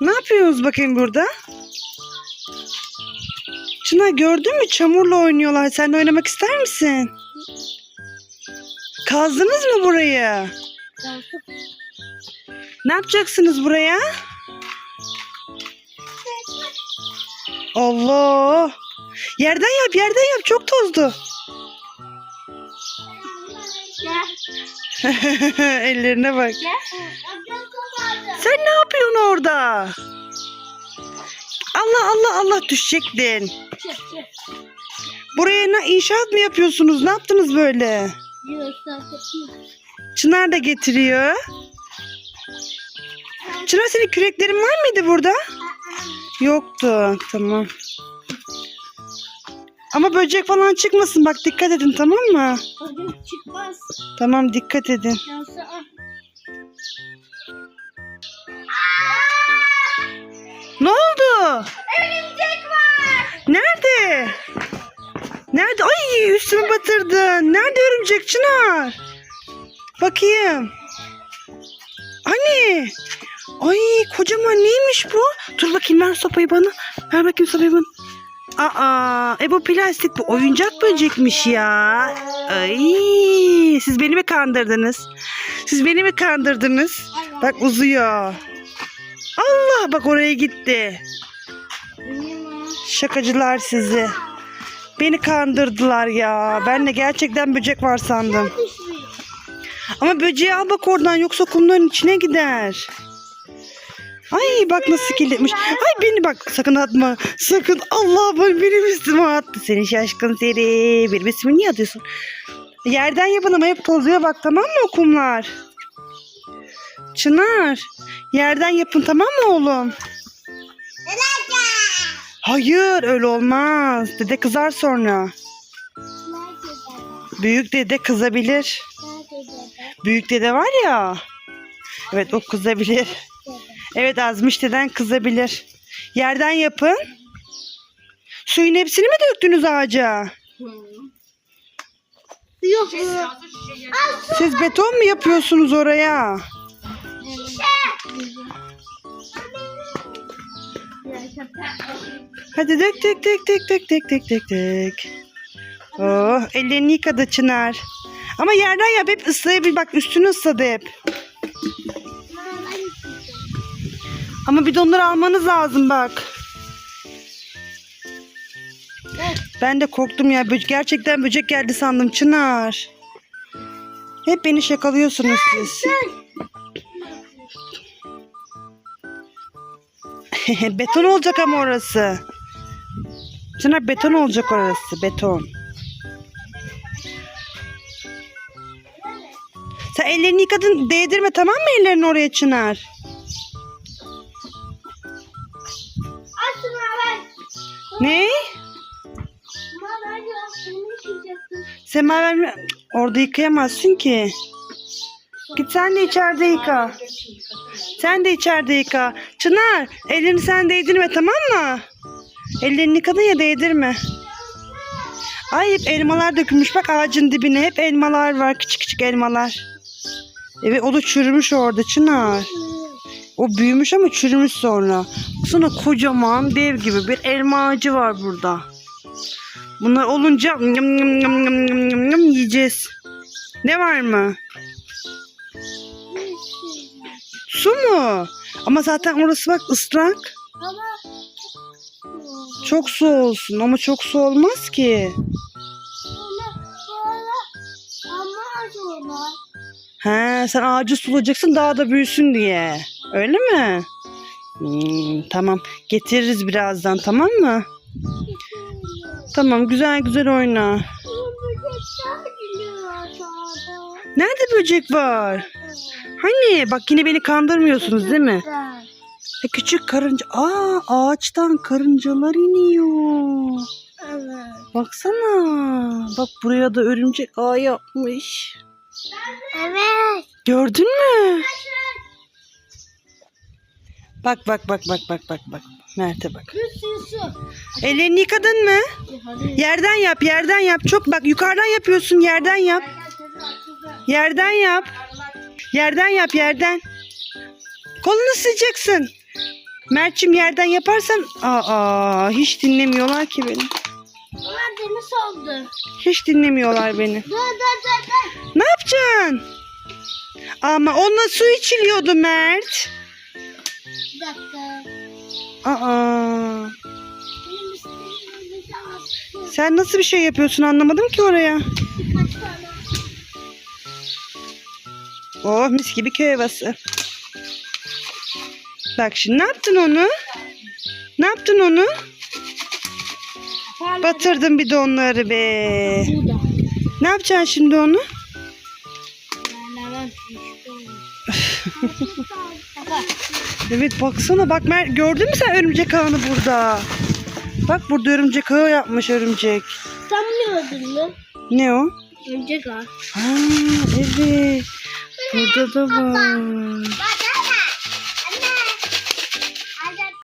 Ne yapıyorsunuz bakayım burada? Çınar gördün mü çamurla oynuyorlar. Sen de oynamak ister misin? Kazdınız mı burayı? Ne yapacaksınız buraya? Allah! Yerden yap, yerden yap. Çok tozlu. Ellerine bak. Sen ne yapıyorsun orada? Allah Allah Allah düşecektin. Buraya ne inşaat mı yapıyorsunuz? Ne yaptınız böyle? Çınar da getiriyor. Çınar senin küreklerin var mıydı burada? Yoktu. Tamam. Ama böcek falan çıkmasın. Bak dikkat edin tamam mı? çıkmaz. Tamam dikkat edin. Oldu? Örümcek var. Nerede? Nerede? Ay üstümü batırdın. Nerede örümcek Çınar? Bakayım. Hani? Ay kocaman neymiş bu? Dur bakayım ver sopayı bana. Ver bakayım sopayı bana. Aa, e bu plastik bu oyuncak böcekmiş ya. Ay, siz beni mi kandırdınız? Siz beni mi kandırdınız? Bak uzuyor. Allah bak oraya gitti. Şakacılar sizi. Beni kandırdılar ya. Ben de gerçekten böcek var sandım. Ama böceği al bak oradan yoksa kumların içine gider. Ay bak nasıl kilitmiş. Ay beni bak sakın atma. Sakın Allah bak benim üstüme attı. Seni şaşkın seni. Benim ismini niye atıyorsun? Yerden yapın ama hep tozuyor bak tamam mı kumlar? Çınar. Yerden yapın tamam mı oğlum? Hayır öyle olmaz. Dede kızar sonra. Büyük dede kızabilir. Büyük dede var ya. Evet o kızabilir. Evet azmış deden kızabilir. Yerden yapın. Suyun hepsini mi döktünüz ağaca? Yok. Siz beton mu yapıyorsunuz oraya? Hadi dök dök dök dök dök dök dök dök dök. Oh ellerini yıkadı Çınar. Ama yerden yap hep ıslayabil bak üstünü ısladı hep. Ama bidonları almanız lazım bak. Ben de korktum ya. Gerçekten böcek geldi sandım Çınar. Hep beni şakalıyorsunuz siz. beton olacak ama orası. Çınar beton olacak orası. Beton. Sen ellerini yıkadın. Değdirme tamam mı ellerini oraya Çınar? Ne? Semaver orada yıkayamazsın ki. Git sen de içeride yıka. Sen de içeride yıka. Çınar ellerini sen değdirme tamam mı? Ellerini yıkadın ya değdirme. Ay hep elmalar dökülmüş bak ağacın dibine hep elmalar var küçük küçük elmalar. Evet o da çürümüş orada Çınar. O büyümüş ama çürümüş sonra. Sonra kocaman dev gibi bir elma ağacı var burada. Bunlar olunca yum yum yum yum yum yum yiyeceğiz. Ne var mı? Su mu? Ama zaten orası bak ıslak. Ama Çok su olsun ama çok su olmaz ki. He, sen ağacı sulayacaksın daha da büyüsün diye. Öyle mi? Hmm, tamam. Getiririz birazdan tamam mı? Tamam güzel güzel oyna. Nerede böcek var? Hani? Bak yine beni kandırmıyorsunuz değil mi? E, küçük karınca. Aa ağaçtan karıncalar iniyor. Evet. Baksana. Bak buraya da örümcek ağ yapmış. Evet. Gördün mü? Bak bak bak bak bak bak bak. Mert'e bak. Ellerini yıkadın mı? Hadi. Yerden yap, yerden yap. Çok bak yukarıdan yapıyorsun, yerden yap. Yerden yap. Yerden yap, yerden. Kolunu sıcaksın. Mert'cim yerden yaparsan aa hiç dinlemiyorlar ki beni. Deniz oldu. Hiç dinlemiyorlar beni. Dur dur dur dur. Ne yapacaksın? Ama onunla su içiliyordu Mert. Bir dakika. Aa. Sen nasıl bir şey yapıyorsun anlamadım ki oraya. Oh mis gibi köy havası. Bak şimdi ne yaptın onu? Ne yaptın onu? Batırdın bir de onları be. Ne yapacaksın şimdi onu? Evet baksana bak gördün mü sen örümcek ağını burada? Bak burada örümcek ağı yapmış örümcek. Sen bunu gördün mü? Ne o? Önce gel. Ha evet. Burada da var.